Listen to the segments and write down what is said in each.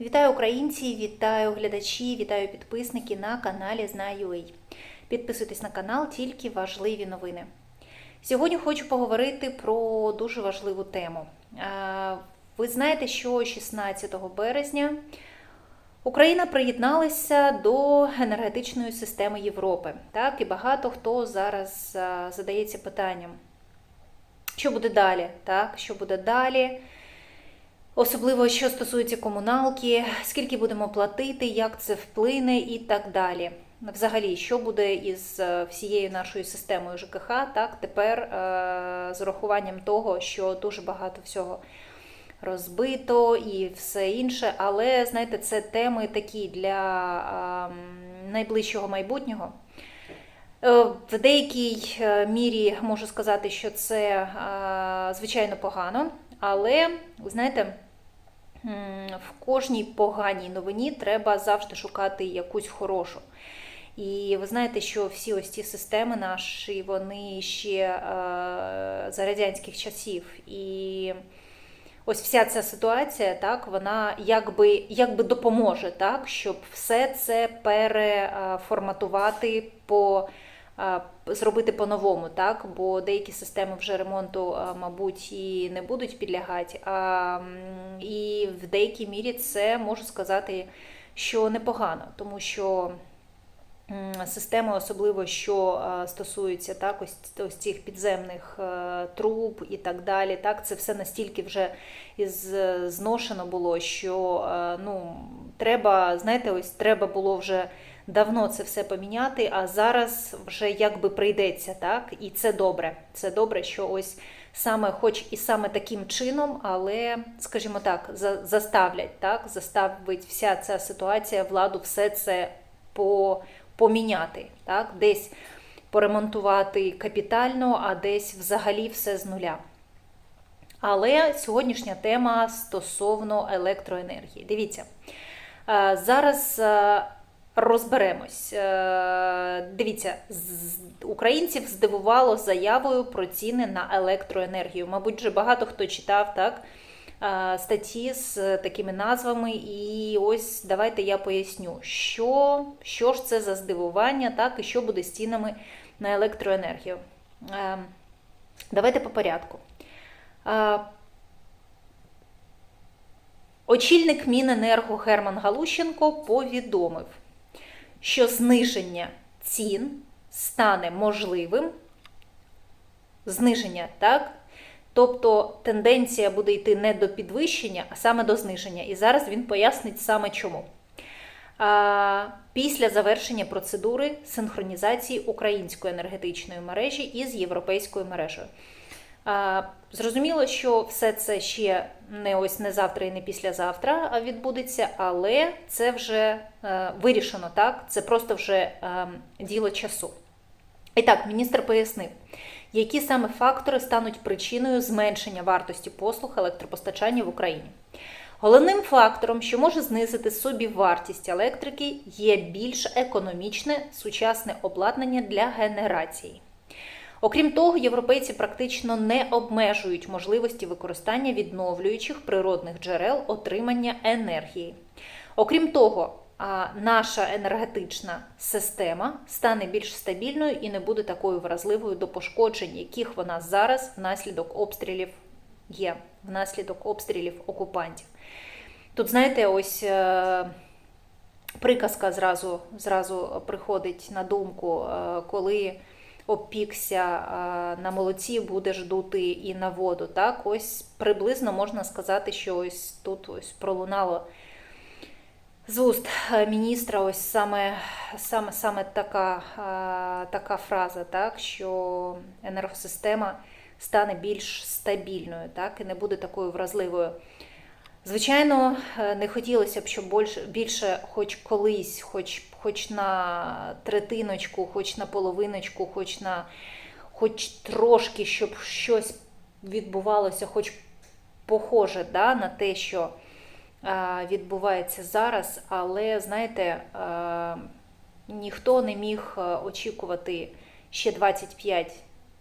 Вітаю українці, вітаю глядачі, вітаю підписники на каналі Знаю.ua. Підписуйтесь на канал, тільки важливі новини. Сьогодні хочу поговорити про дуже важливу тему. Ви знаєте, що 16 березня Україна приєдналася до енергетичної системи Європи. Так, і багато хто зараз задається питанням, що буде далі? Так, що буде далі? Особливо, що стосується комуналки, скільки будемо платити, як це вплине і так далі. Взагалі, що буде із е, всією нашою системою ЖКХ, так тепер е, з урахуванням того, що дуже багато всього розбито і все інше. Але знаєте, це теми такі для найближчого майбутнього. Е, В деякій мірі можу сказати, що це звичайно погано, але знаєте, в кожній поганій новині треба завжди шукати якусь хорошу. І ви знаєте, що всі ось ці системи наші, вони ще е, за радянських часів. І ось вся ця ситуація, так, вона якби, якби допоможе, так, щоб все це переформатувати по. Е, Зробити по-новому, так? бо деякі системи вже ремонту, е, мабуть, і не будуть підлягати. А, і в деякій мірі це можу сказати, що непогано, тому що системи, особливо що е, стосується так, ось, ось цих підземних труб і так далі, так, це все настільки вже зношено було, що ну, треба, знаєте, ось треба було вже давно це все поміняти, а зараз вже якби прийдеться, так? І це добре. Це добре, що ось саме, хоч і саме таким чином, але, скажімо так, за- заставлять, так? Заставить вся ця ситуація владу все це по, поміняти, так? Десь поремонтувати капітально, а десь взагалі все з нуля. Але сьогоднішня тема стосовно електроенергії. Дивіться, е, зараз е, розберемось. Е, Дивіться, українців здивувало заявою про ціни на електроенергію. Мабуть, вже багато хто читав так, е, статті з такими назвами. І ось давайте я поясню, що, що ж це за здивування, так, і що буде з цінами на електроенергію. Е, Давайте по порядку. Очільник Міненерго Герман Галущенко повідомив, що зниження цін стане можливим. Зниження, так? Тобто тенденція буде йти не до підвищення, а саме до зниження. І зараз він пояснить саме чому. Після завершення процедури синхронізації української енергетичної мережі із європейською мережею. Зрозуміло, що все це ще не ось не завтра і не післязавтра відбудеться, але це вже е, вирішено, так? Це просто вже е, діло часу. І так, міністр пояснив, які саме фактори стануть причиною зменшення вартості послуг електропостачання в Україні. Головним фактором, що може знизити собі вартість електрики, є більш економічне сучасне обладнання для генерації. Окрім того, європейці практично не обмежують можливості використання відновлюючих природних джерел отримання енергії. Окрім того, наша енергетична система стане більш стабільною і не буде такою вразливою до пошкоджень, яких вона зараз внаслідок обстрілів є, внаслідок обстрілів окупантів. Тут, знаєте, ось е, приказка зразу, зразу приходить на думку, е, коли обпікся е, на молоці, будеш дути і на воду. Так, ось приблизно можна сказати, що ось тут ось пролунало з уст міністра, ось саме, саме, саме така, така фраза, так, що енергосистема стане більш стабільною, так, і не буде такою вразливою. Звичайно, е, не хотілося б, щоб більше, більше хоч колись, хоч, хоч на третиночку, хоч на половиночку, хоч на хоч трошки, щоб щось відбувалося, хоч похоже да, на те, що е, відбувається зараз, але знаєте, е, ніхто не міг очікувати ще 25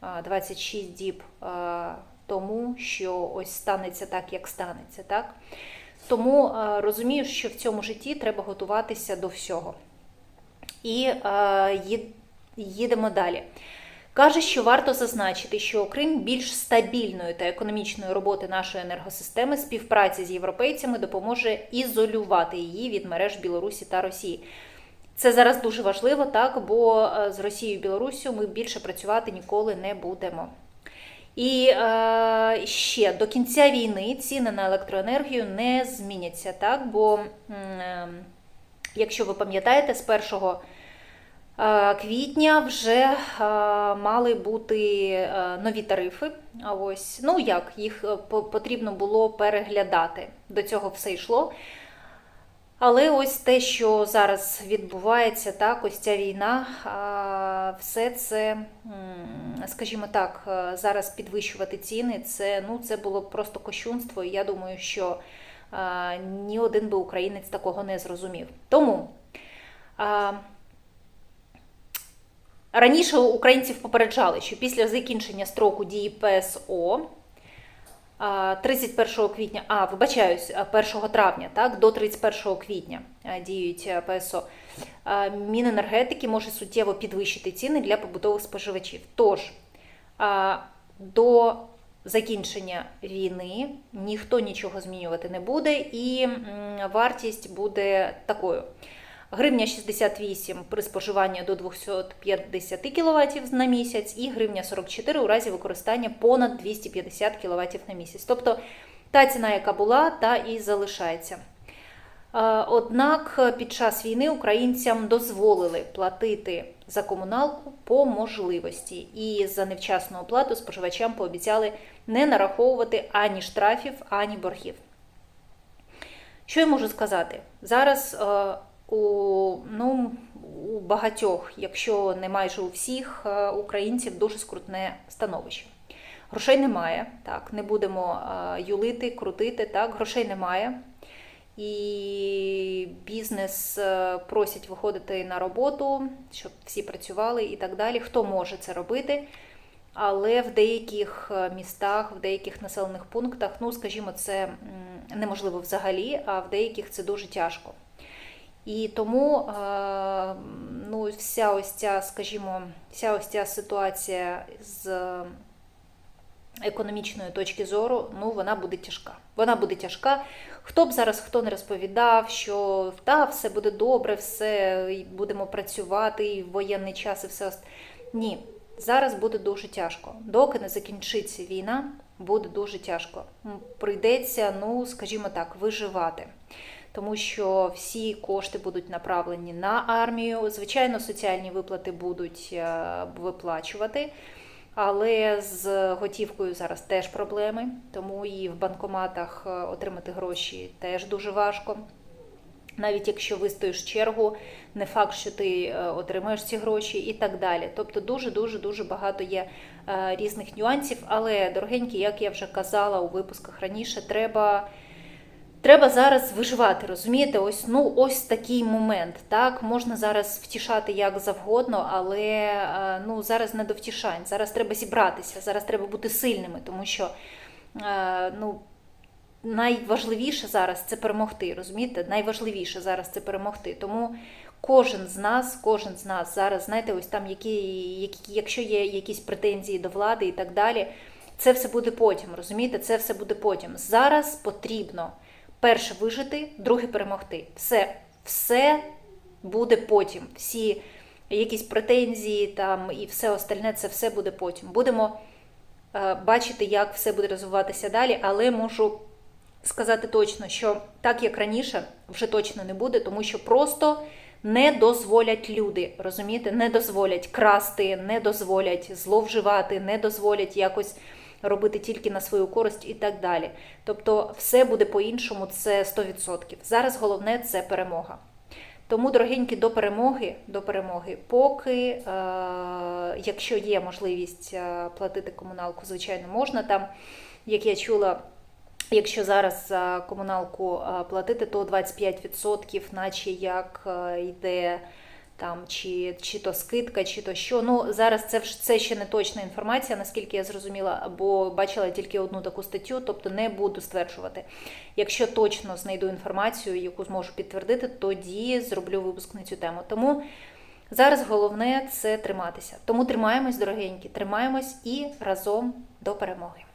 а, 26 діб а, тому, що ось станеться так, як станеться. так? тому е, розумію, що в цьому житті треба готуватися до всього. І е, їдемо далі. Каже, що варто зазначити, що окрім більш стабільної та економічної роботи нашої енергосистеми, співпраця з європейцями допоможе ізолювати її від мереж Білорусі та Росії. Це зараз дуже важливо, так, бо е, з Росією і Білоруссю ми більше працювати ніколи не будемо. І е, ще до кінця війни ціни на електроенергію не зміняться, так? Бо, е, якщо ви пам'ятаєте, з 1 е, квітня вже е, мали бути е, нові тарифи. А ось, ну як, їх е, по- потрібно було переглядати. До цього все йшло. Але ось те, що зараз відбувається, так, ось ця війна, все це, скажімо так, е, зараз підвищувати ціни, це, ну, це було просто кощунство, і я думаю, що ні один би українець такого не зрозумів. Тому раніше українців попереджали, що після закінчення строку дії ПСО 31 квітня, а вибачаюсь, 1 травня, так, до 31 квітня діють ПСО. а, Міненергетики може суттєво підвищити ціни для побутових споживачів. Тож до закінчення війни ніхто нічого змінювати не буде, і вартість буде такою. Гривня 68 при споживанні до 250 кВт на місяць, і гривня 44 у разі використання понад 250 кВт на місяць. Тобто та ціна, яка була, та і залишається. Однак під час війни українцям дозволили платити за комуналку по можливості, і за невчасну оплату споживачам пообіцяли не нараховувати ані штрафів, ані боргів. Що я можу сказати? Зараз у, ну, у багатьох, якщо не майже у всіх е, українців, дуже скрутне становище. Грошей немає, так, не будемо е, юлити, крутити, так, грошей немає. І бізнес е, просять виходити на роботу, щоб всі працювали і так далі. Хто може це робити? Але в деяких містах, в деяких населених пунктах, ну скажімо, це неможливо взагалі, а в деяких це дуже тяжко. І тому е, ну, вся ось ця, скажімо, вся ось ця ситуація з економічної точки зору, ну вона буде тяжка. Вона буде тяжка. Хто б зараз хто не розповідав, що та все буде добре, все будемо працювати, і в воєнний час, і все ні. Зараз буде дуже тяжко. Доки не закінчиться війна, буде дуже тяжко. Прийдеться, ну скажімо так, виживати. Тому що всі кошти будуть направлені на армію. Звичайно, соціальні виплати будуть е, виплачувати. Але з готівкою зараз теж проблеми, тому і в банкоматах е, отримати гроші теж дуже важко. Навіть якщо вистоїш чергу, не факт, що ти е, отримаєш ці гроші і так далі. Тобто дуже дуже багато є різних нюансів. Але, дорогенькі, як я вже казала у випусках раніше, треба. Треба зараз виживати, розумієте? Ось ну ось такий момент. Так можна зараз втішати як завгодно, але е, ну зараз не до втішань. Зараз треба зібратися, зараз треба бути сильними, тому що е, ну найважливіше зараз це перемогти. Розумієте? Найважливіше зараз це перемогти. Тому кожен з нас, кожен з нас зараз, знаєте, ось там які, які якщо є якісь претензії до влади і так далі, це все буде потім. Розумієте, це все буде потім. Зараз потрібно перше вижити, друге перемогти. Все, все буде потім. Всі якісь претензії там і все остальне, це все буде потім. Будемо е, бачити, як все буде розвиватися далі, але можу сказати точно, що так як раніше, вже точно не буде, тому що просто не дозволять люди, розумієте, не дозволять красти, не дозволять зловживати, не дозволять якось робити тільки на свою користь і так далі. Тобто, все буде по-іншому, це 100%. Зараз головне це перемога. Тому, дорогенькі, до перемоги, до перемоги, поки, е, якщо є можливість е, платити комуналку, звичайно, можна там, як я чула. Якщо зараз за комуналку е, платити, то 25%, наче як е, йде там, чи, чи то скидка, чи то що. Ну, зараз це, це ще не точна інформація, наскільки я зрозуміла, бо бачила тільки одну таку статтю, тобто не буду стверджувати. Якщо точно знайду інформацію, яку зможу підтвердити, тоді зроблю випуск на цю тему. Тому зараз головне це триматися. Тому тримаємось, дорогенькі, тримаємось і разом до перемоги.